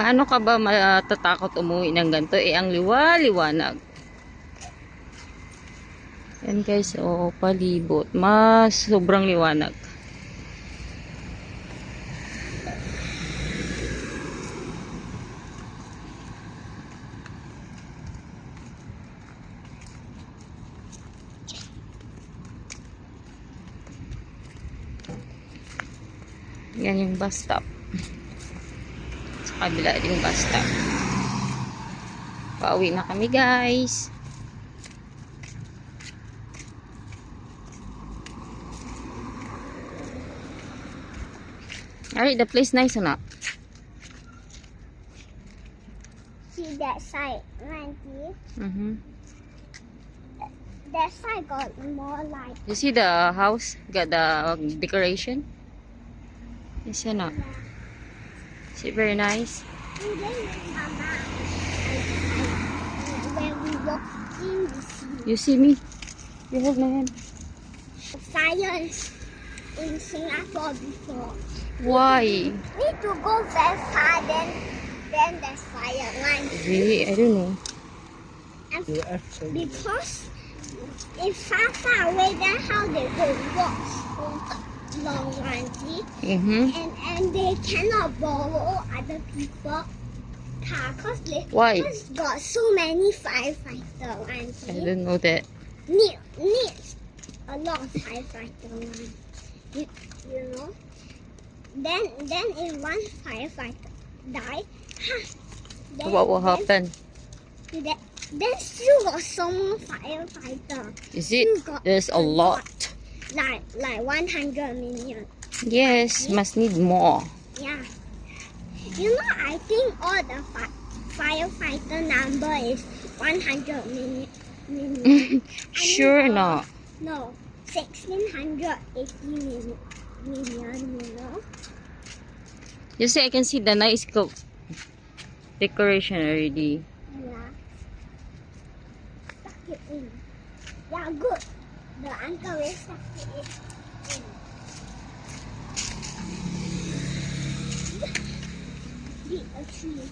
Paano ka ba matatakot umuwi ng ganito? Eh, ang liwa-liwanag. Yan guys, oh, palibot. Mas sobrang liwanag. Yan yung bus stop. Kabila yung bus stop. Pauwi na kami guys. Alright, the place nice or not? See that side, Randy? Mm-hmm. That side got more like You see the house? Got the decoration? Yes or not? Is it very nice? And then Mama, when we walk in, we see You see me? You hold my hand. science in Singapore before. Why? Need to go very far, then then there's fire line. Really? I don't know. And because if far far away, then how they will walk long, Randy? Mm-hmm. and and they cannot borrow other people car cause they Why? cause got so many firefighter I don't know that. need need a lot of firefighter. You, you know. Then then if one firefighter die, ha, then, What will happen? Then, then, then still got some more firefighter. Is it? There's a lot. Like like one hundred million. Yes, must need more. Yeah. You know, I think all the fi- firefighter number is 100 million. million. sure uh, not. No, 1680 million, million, you know. You see, I can see the nice co- decoration already. Yeah. Stuck it in. Yeah, good. The uncle will it in. 是。